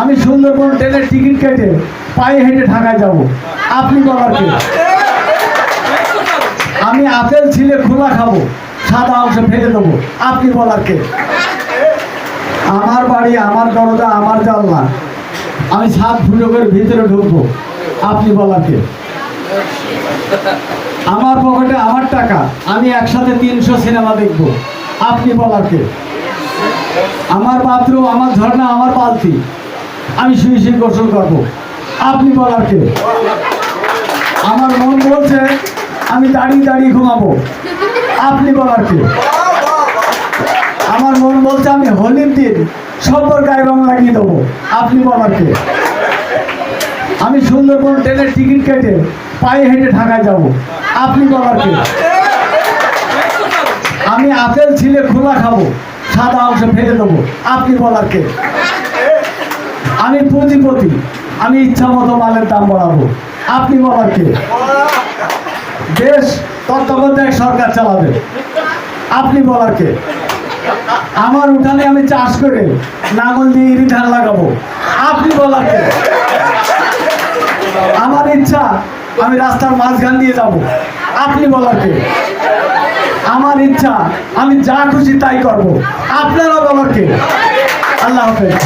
আমি সুন্দরবন ট্রেনের টিকিট কেটে পায়ে হেঁটে ঢাকায় যাব। আপনি বলার আমি আপেল ছিলে খোলা খাব, সাদা অংশ ফেলে দেবো। আপনি বলার কে? আমার বাড়ি, আমার দরজা, আমার জানলা। আমি সাত ফুটো করে ভিতরে ঢুকবো। আপনি বলার কে? আমার পকেটে আমার টাকা, আমি একসাথে তিনশো সিনেমা দেখব। আপনি বলার কে? আমার বাথরুম, আমার ঝর্ণা, আমার বালতি। আমি শুয়ে শুয়ে গোসল করব। আপনি বলার কে? আমার মন বলছে, আমি দাঁড়িয়ে দাঁড়িয়ে ঘুমাবো। আপনি বলার কে? আমার মন বলছে, আমি হোলির দিন সব্বর গায়ে রং লাগিয়ে দেবো। আপনি বলার কে? আমি সুন্দরবন ট্রেনের টিকিট কেটে পায়ে হেঁটে ঢাকায় যাব। আপনি বলার কে? আমি আপেল ছিলে খোলা খাব, সাদা অংশ ফেলে দেবো। আপনি বলার কে? আমি পুঁজিপতি আমি ইচ্ছা মতো মালের দাম বাড়াবো। আপনি বলার কে? দেশ তত্ত্বাবধায়ক সরকার চালাবে। আপনি বলার কে? আমার উঠানে আমি চাষ করে নাঙল দিয়ে ইরি ধান লাগাবো। আপনি বলার কে? আমার ইচ্ছা, আমি রাস্তার মাঝখান দিয়ে যাব। আপনি বলার কে? আমার ইচ্ছা, আমি যা খুশি তাই করব। আপনারা বলার কে? আল্লাহ হাফেজ।